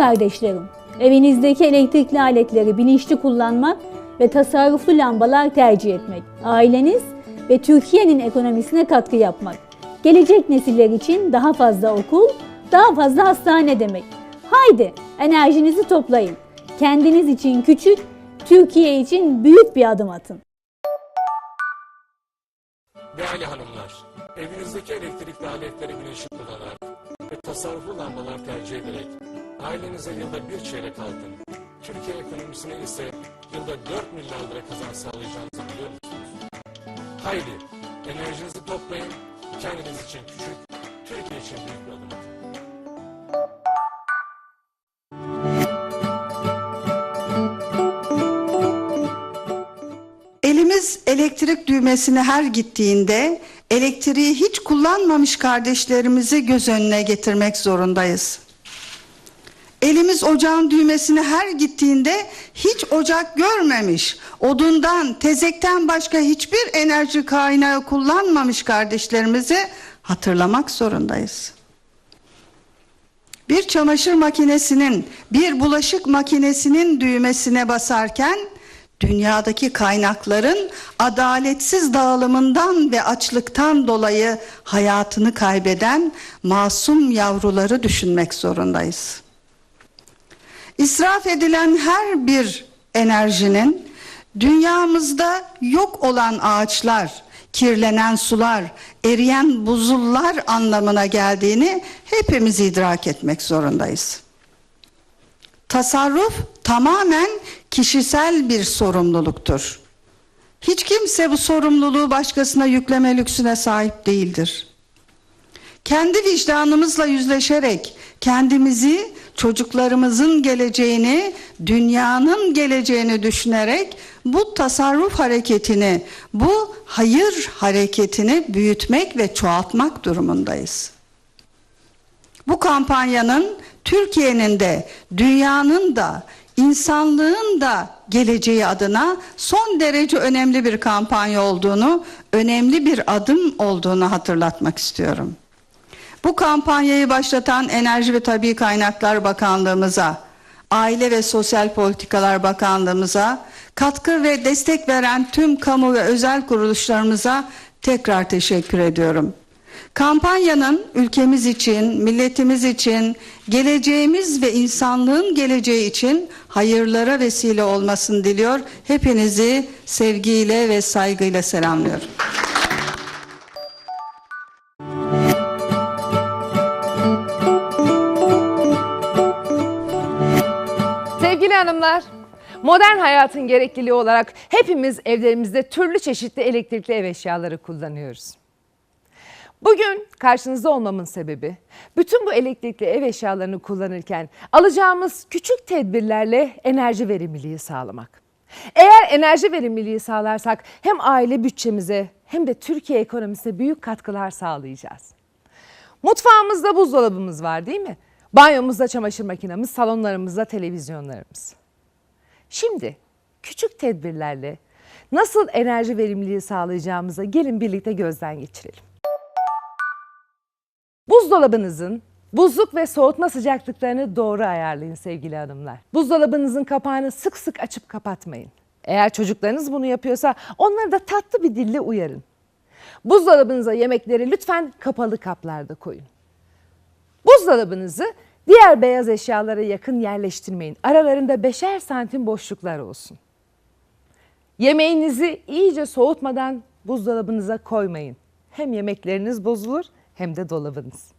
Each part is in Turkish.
kardeşlerim, evinizdeki elektrikli aletleri bilinçli kullanmak ve tasarruflu lambalar tercih etmek, aileniz ve Türkiye'nin ekonomisine katkı yapmak, gelecek nesiller için daha fazla okul, daha fazla hastane demek. Haydi enerjinizi toplayın. Kendiniz için küçük, Türkiye için büyük bir adım atın. Değerli hanımlar, evinizdeki elektrikli aletleri bilinçli kullanarak ve tasarruflu lambalar tercih ederek ailenize yılda bir çeyrek altın, Türkiye ekonomisine ise yılda 4 milyar lira kazanç sağlayacağınızı biliyor musunuz? Haydi enerjinizi toplayın, kendiniz için küçük, Türkiye için büyük bir adım atın. Elimiz elektrik düğmesine her gittiğinde elektriği hiç kullanmamış kardeşlerimizi göz önüne getirmek zorundayız. Elimiz ocağın düğmesine her gittiğinde hiç ocak görmemiş, odundan, tezekten başka hiçbir enerji kaynağı kullanmamış kardeşlerimizi hatırlamak zorundayız. Bir çamaşır makinesinin, bir bulaşık makinesinin düğmesine basarken dünyadaki kaynakların adaletsiz dağılımından ve açlıktan dolayı hayatını kaybeden masum yavruları düşünmek zorundayız. İsraf edilen her bir enerjinin dünyamızda yok olan ağaçlar, kirlenen sular, eriyen buzullar anlamına geldiğini hepimiz idrak etmek zorundayız. Tasarruf tamamen kişisel bir sorumluluktur. Hiç kimse bu sorumluluğu başkasına yükleme lüksüne sahip değildir. Kendi vicdanımızla yüzleşerek kendimizi, çocuklarımızın geleceğini, dünyanın geleceğini düşünerek bu tasarruf hareketini, bu hayır hareketini büyütmek ve çoğaltmak durumundayız. Bu kampanyanın Türkiye'nin de, dünyanın da, insanlığın da geleceği adına son derece önemli bir kampanya olduğunu, önemli bir adım olduğunu hatırlatmak istiyorum. Bu kampanyayı başlatan Enerji ve Tabi Kaynaklar Bakanlığımıza, Aile ve Sosyal Politikalar Bakanlığımıza, katkı ve destek veren tüm kamu ve özel kuruluşlarımıza tekrar teşekkür ediyorum. Kampanyanın ülkemiz için, milletimiz için, geleceğimiz ve insanlığın geleceği için hayırlara vesile olmasını diliyor. Hepinizi sevgiyle ve saygıyla selamlıyorum. Hanımlar, modern hayatın gerekliliği olarak hepimiz evlerimizde türlü çeşitli elektrikli ev eşyaları kullanıyoruz. Bugün karşınızda olmamın sebebi bütün bu elektrikli ev eşyalarını kullanırken alacağımız küçük tedbirlerle enerji verimliliği sağlamak. Eğer enerji verimliliği sağlarsak hem aile bütçemize hem de Türkiye ekonomisine büyük katkılar sağlayacağız. Mutfağımızda buzdolabımız var değil mi? Banyomuzda çamaşır makinemiz, salonlarımızda televizyonlarımız. Şimdi küçük tedbirlerle nasıl enerji verimliliği sağlayacağımıza gelin birlikte gözden geçirelim. Buzdolabınızın buzluk ve soğutma sıcaklıklarını doğru ayarlayın sevgili hanımlar. Buzdolabınızın kapağını sık sık açıp kapatmayın. Eğer çocuklarınız bunu yapıyorsa onları da tatlı bir dille uyarın. Buzdolabınıza yemekleri lütfen kapalı kaplarda koyun. Buzdolabınızı diğer beyaz eşyalara yakın yerleştirmeyin. Aralarında beşer santim boşluklar olsun. Yemeğinizi iyice soğutmadan buzdolabınıza koymayın. Hem yemekleriniz bozulur hem de dolabınız.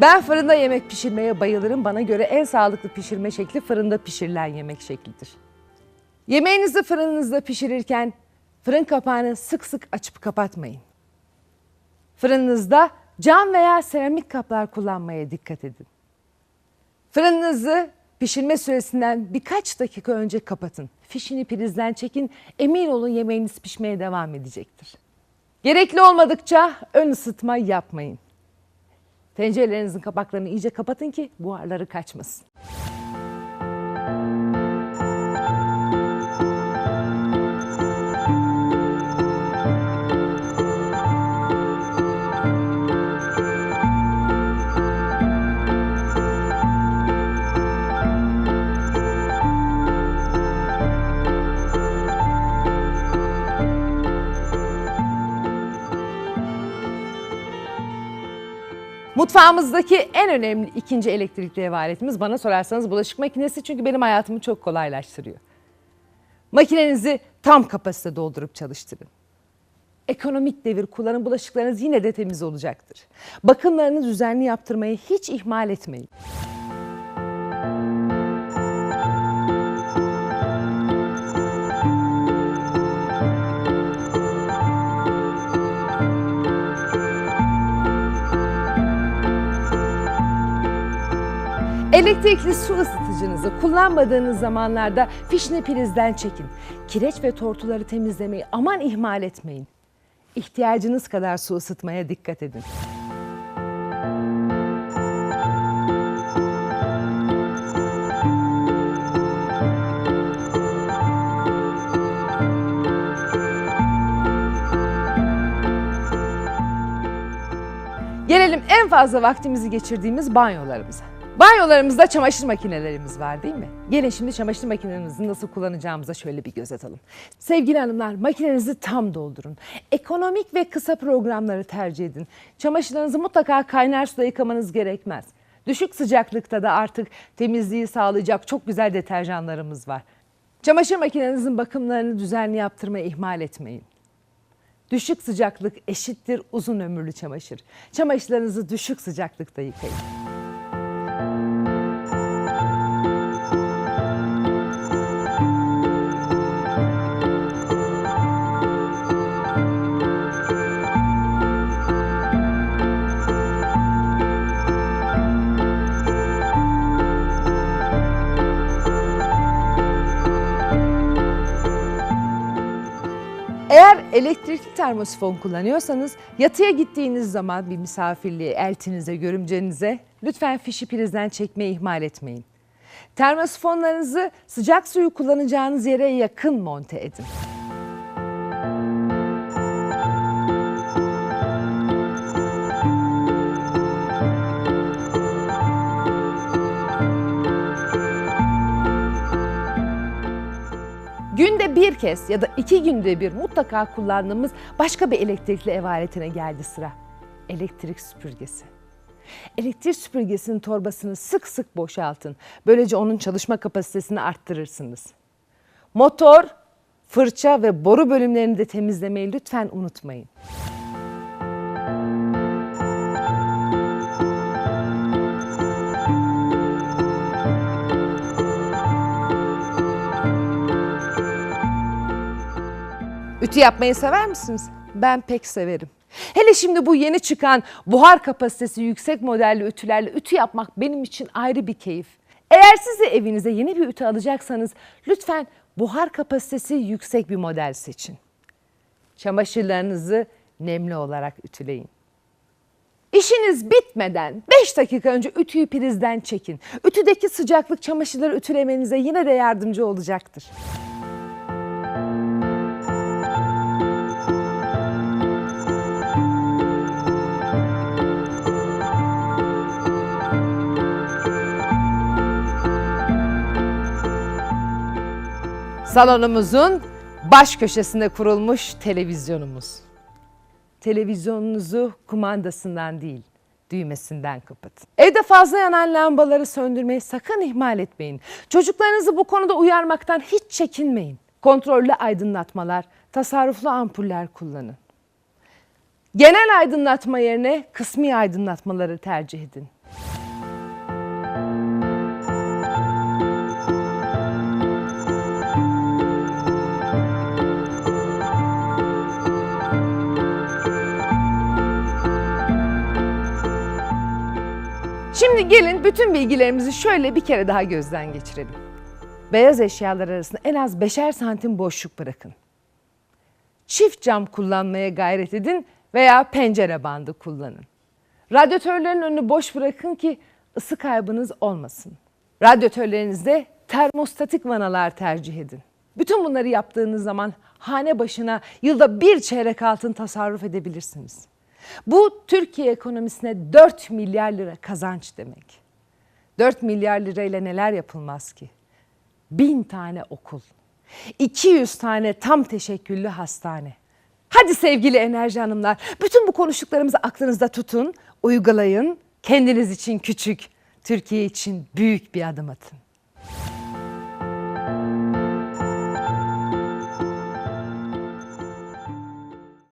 Ben fırında yemek pişirmeye bayılırım. Bana göre en sağlıklı pişirme şekli fırında pişirilen yemek şeklidir. Yemeğinizi fırınınızda pişirirken fırın kapağını sık sık açıp kapatmayın. Fırınınızda cam veya seramik kaplar kullanmaya dikkat edin. Fırınınızı pişirme süresinden birkaç dakika önce kapatın. Fişini prizden çekin. Emin olun yemeğiniz pişmeye devam edecektir. Gerekli olmadıkça ön ısıtma yapmayın. Tencerelerinizin kapaklarını iyice kapatın ki buharları kaçmasın. Mutfağımızdaki en önemli ikinci elektrikli ev aletimiz bana sorarsanız bulaşık makinesi çünkü benim hayatımı çok kolaylaştırıyor. Makinenizi tam kapasite doldurup çalıştırın. Ekonomik devir kullanın bulaşıklarınız yine de temiz olacaktır. Bakımlarını düzenli yaptırmayı hiç ihmal etmeyin. Elektrikli su ısıtıcınızı kullanmadığınız zamanlarda fişini prizden çekin. Kireç ve tortuları temizlemeyi aman ihmal etmeyin. İhtiyacınız kadar su ısıtmaya dikkat edin. Gelelim en fazla vaktimizi geçirdiğimiz banyolarımıza. Banyolarımızda çamaşır makinelerimiz var değil mi? Gelin şimdi çamaşır makinenizi nasıl kullanacağımıza şöyle bir göz atalım. Sevgili hanımlar makinenizi tam doldurun. Ekonomik ve kısa programları tercih edin. Çamaşırlarınızı mutlaka kaynar suda yıkamanız gerekmez. Düşük sıcaklıkta da artık temizliği sağlayacak çok güzel deterjanlarımız var. Çamaşır makinenizin bakımlarını düzenli yaptırmayı ihmal etmeyin. Düşük sıcaklık eşittir uzun ömürlü çamaşır. Çamaşırlarınızı düşük sıcaklıkta yıkayın. Eğer elektrikli termosifon kullanıyorsanız yatıya gittiğiniz zaman bir misafirliğe, eltinize, görümcenize lütfen fişi prizden çekmeyi ihmal etmeyin. Termosifonlarınızı sıcak suyu kullanacağınız yere yakın monte edin. Bir kez ya da iki günde bir mutlaka kullandığımız başka bir elektrikli ev aletine geldi sıra. Elektrik süpürgesi. Elektrik süpürgesinin torbasını sık sık boşaltın. Böylece onun çalışma kapasitesini arttırırsınız. Motor, fırça ve boru bölümlerini de temizlemeyi lütfen unutmayın. Ütü yapmayı sever misiniz? Ben pek severim. Hele şimdi bu yeni çıkan buhar kapasitesi yüksek modelli ütülerle ütü yapmak benim için ayrı bir keyif. Eğer siz de evinize yeni bir ütü alacaksanız lütfen buhar kapasitesi yüksek bir model seçin. Çamaşırlarınızı nemli olarak ütüleyin. İşiniz bitmeden 5 dakika önce ütüyü prizden çekin. Ütüdeki sıcaklık çamaşırları ütülemenize yine de yardımcı olacaktır. Salonumuzun baş köşesinde kurulmuş televizyonumuz. Televizyonunuzu kumandasından değil, düğmesinden kapatın. Evde fazla yanan lambaları söndürmeyi sakın ihmal etmeyin. Çocuklarınızı bu konuda uyarmaktan hiç çekinmeyin. Kontrollü aydınlatmalar, tasarruflu ampuller kullanın. Genel aydınlatma yerine kısmi aydınlatmaları tercih edin. Şimdi gelin bütün bilgilerimizi şöyle bir kere daha gözden geçirelim. Beyaz eşyalar arasında en az beşer santim boşluk bırakın. çift cam kullanmaya gayret edin veya pencere bandı kullanın. Radyatörlerin önünü boş bırakın ki ısı kaybınız olmasın. Radyatörlerinizde termostatik vanalar tercih edin. Bütün bunları yaptığınız zaman hane başına yılda bir çeyrek altın tasarruf edebilirsiniz. Bu Türkiye ekonomisine 4 milyar lira kazanç demek. 4 milyar lirayla neler yapılmaz ki? 1000 tane okul, 200 tane tam teşekküllü hastane. Hadi sevgili enerji hanımlar, bütün bu konuştuklarımızı aklınızda tutun, uygulayın. Kendiniz için küçük, Türkiye için büyük bir adım atın.